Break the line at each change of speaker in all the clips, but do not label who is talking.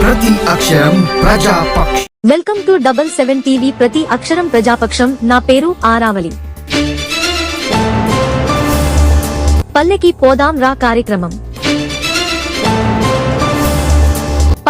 ప్రతి అక్షరం ప్రజాపక్ష
welcome to double seven TV ప్రతి అక్షరం ప్రజాపక్షం నా పేరు ఆరావళి. పల్లెకి పోదాం రా కార్యక్రమం.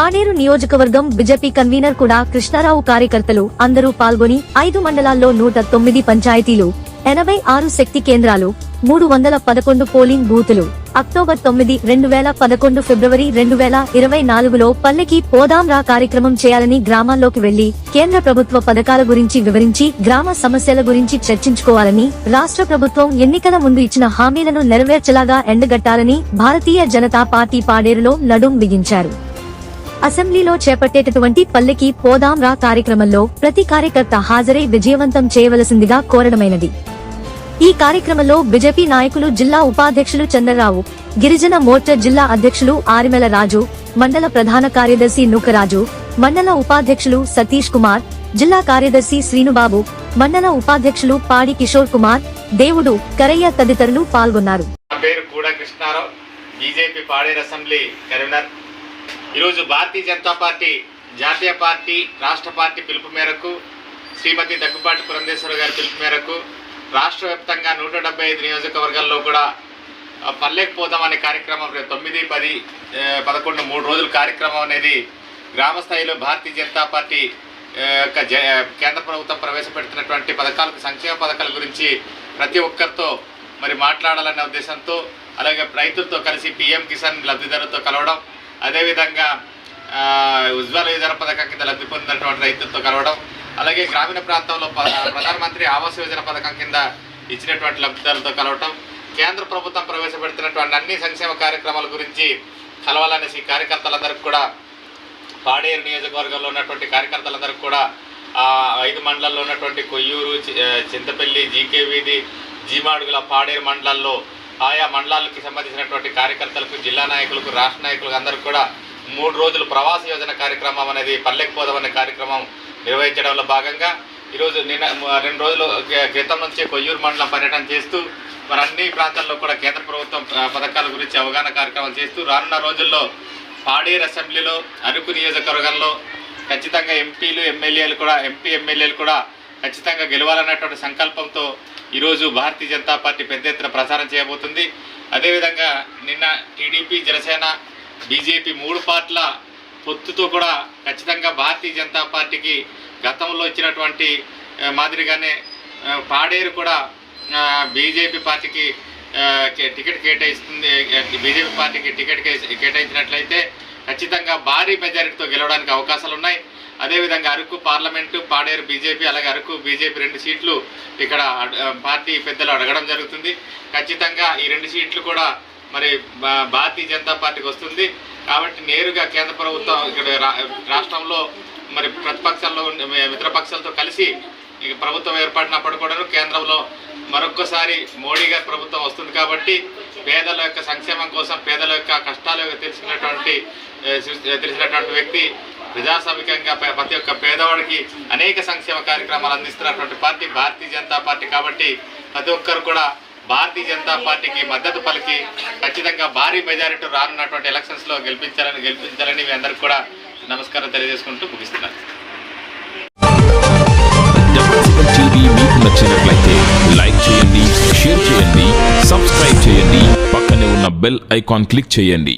పాడేరు నియోజకవర్గం బిజెపి కన్వీనర్ కూడా కృష్ణారావు కార్యకర్తలు అందరూ పాల్గొని ఐదు మండలాల్లో నూట తొమ్మిది పంచాయతీలు ఎనభై ఆరు శక్తి కేంద్రాలు మూడు వందల పదకొండు పోలింగ్ బూతులు. అక్టోబర్ తొమ్మిది రెండు వేల పదకొండు ఫిబ్రవరి రెండు వేల ఇరవై నాలుగులో పల్లెకి పోదాం రా కార్యక్రమం చేయాలని గ్రామాల్లోకి వెళ్ళి కేంద్ర ప్రభుత్వ పథకాల గురించి వివరించి గ్రామ సమస్యల గురించి చర్చించుకోవాలని రాష్ట్ర ప్రభుత్వం ఎన్నికల ముందు ఇచ్చిన హామీలను నెరవేర్చలాగా ఎండగట్టాలని భారతీయ జనతా పార్టీ పాడేరులో నడుం బిగించారు. అసెంబ్లీలో చేపట్టేటటువంటి పల్లెకి పోదాం రా కార్యక్రమంలో ప్రతి కార్యకర్త హాజరై విజయవంతం చేయవలసిందిగా కోరడమైనది. ఈ కార్యక్రమంలో బీజేపీ నాయకులు జిల్లా ఉపాధ్యక్షులు చంద్రరావు గిరిజన మోర్చా జిల్లా అధ్యక్షులు ఆరిమెల రాజు మండల ప్రధాన కార్యదర్శి నూకరాజు మండల ఉపాధ్యక్షులు సతీష్ కుమార్ జిల్లా కార్యదర్శి శ్రీనుబాబు మండల ఉపాధ్యక్షులు పాడి కిషోర్ కుమార్ దేవుడు కరయ్య తదితరులు పాల్గొన్నారు.
పేరు కూడా కృష్ణారావు. బీజేపీ పాడేరు అసెంబ్లీ కరీంనగర్ ఈరోజు భారతీయ జనతా పార్టీ జాతీయ పార్టీ రాష్ట్ర పార్టీ పిలుపు మేరకు శ్రీమతి దగ్గుబాటి పురంధేశ్వర గారి పిలుపు మేరకు రాష్ట్ర వ్యాప్తంగా నూట డెబ్బై ఐదు నియోజకవర్గాల్లో కూడా ఆ, పల్లెకి పోదాం అనే కార్యక్రమం రేపు తొమ్మిది పది పదకొండు మూడు రోజుల కార్యక్రమం అనేది గ్రామ స్థాయిలో భారతీయ జనతా పార్టీ యొక్క జ- కేంద్ర ప్రభుత్వం ప్రవేశపెడుతున్నటువంటి పథకాలకు సంక్షేమ పథకాల గురించి ప్రతి ఒక్కరితో మరి మాట్లాడాలనే ఉద్దేశంతో అలాగే రైతులతో కలిసి పీఎం కిసాన్ లబ్ధిదారులతో కలవడం అదేవిధంగా ఉజ్వల యోజన పథకం కింద లబ్ధి పొందినటువంటి రైతులతో కలవడం అలాగే గ్రామీణ ప్రాంతంలో ప్రధానమంత్రి ఆవాస్ యోజన పథకం కింద ఇచ్చినటువంటి లబ్ధిదారులతో కలవటం కేంద్ర ప్రభుత్వం ప్రవేశపెడుతున్నటువంటి అన్ని సంక్షేమ కార్యక్రమాల గురించి కలవాలనేసి కార్యకర్తలందరికీ కూడా పాడేరు నియోజకవర్గంలో ఉన్నటువంటి కార్యకర్తలందరికీ కూడా ఆ ఐదు మండలాల్లో ఉన్నటువంటి కొయ్యూరు చింతపల్లి జీకే వీధి జీమాడుగుల పాడేరు మండలాల్లో ఆయా మండలాలకు సంబంధించినటువంటి కార్యకర్తలకు జిల్లా నాయకులకు రాష్ట్ర నాయకులకు అందరికీ కూడా మూడు రోజులు ప్రవాస యోజన కార్యక్రమం అనేది పల్లెకి పోదాం అనే కార్యక్రమం నిర్వహించడంలో భాగంగా ఈరోజు నిన్న రెండు రోజులు క్రితం నుంచి కొయ్యూరు మండలం పర్యటన చేస్తూ మరి అన్ని ప్రాంతాల్లో కూడా కేంద్ర ప్రభుత్వం పథకాల గురించి అవగాహన కార్యక్రమాలు చేస్తూ రానున్న రోజుల్లో పాడేరు అసెంబ్లీలో అరకు నియోజకవర్గంలో ఖచ్చితంగా ఎంపీలు ఎమ్మెల్యేలు కూడా ఎంపీ ఎమ్మెల్యేలు కూడా ఖచ్చితంగా గెలవాలన్నటువంటి సంకల్పంతో ఈరోజు భారతీయ జనతా పార్టీ పెద్ద ఎత్తున ప్రచారం చేయబోతుంది. అదేవిధంగా నిన్న టీడీపీ జనసేన బీజేపీ మూడు పార్టీల పొత్తుతో కూడా ఖచ్చితంగా భారతీయ జనతా పార్టీకి గతంలో ఇచ్చినటువంటి మాదిరిగానే పాడేరు కూడా బీజేపీ పార్టీకి టికెట్ కేటాయిస్తుంది బీజేపీ పార్టీకి టికెట్ కే- కేటాయించినట్లయితే ఖచ్చితంగా భారీ మెజారిటీతో గెలవడానికి అవకాశాలు ఉన్నాయి అదేవిధంగా అరకు పార్లమెంటు పాడేరు బీజేపీ అలాగే అరకు బీజేపీ రెండు సీట్లు ఇక్కడ పార్టీ పెద్దలు అడగడం జరుగుతుంది. ఖచ్చితంగా ఈ రెండు సీట్లు కూడా మరి భా- భారతీయ జనతా పార్టీకి వస్తుంది. కాబట్టి నేరుగా కేంద్ర ప్రభుత్వం ఇక్కడ రా- రాష్ట్రంలో మరి ప్రతిపక్షాల్లో మిత్రపక్షాలతో కలిసి ప్రభుత్వం ఏర్పడినప్పుడు కూడా కేంద్రంలో మరొక్కసారి మోడీ గారి ప్రభుత్వం వస్తుంది కాబట్టి పేదల యొక్క సంక్షేమం కోసం పేదల యొక్క కష్టాల యొక్క తెలిసినటువంటి తెలిసినటువంటి వ్యక్తి ప్రజాస్వామికంగా ప్రతి ఒక్క పేదవాడికి అనేక సంక్షేమ కార్యక్రమాలు అందిస్తున్నటువంటి పార్టీ భారతీయ జనతా పార్టీ కాబట్టి ప్రతి ఒక్కరు కూడా భారతీయ జనతా పార్టీకి మద్దతు పలికి ఖచ్చితంగా భారీ మెజారిటీ రానున్నటువంటి ఎలక్షన్స్లో గెలిపించాలని గెలిపించాలని మీ అందరికి కూడా నమస్కారం తెలియజేసుకుంటూ ముగిస్తున్నాను.
మీకు నచ్చినట్లయితే లైక్ చేయండి షేర్ చేయండి సబ్స్క్రైబ్ చేయండి. పక్కనే ఉన్న బెల్ ఐకాన్ క్లిక్ చేయండి.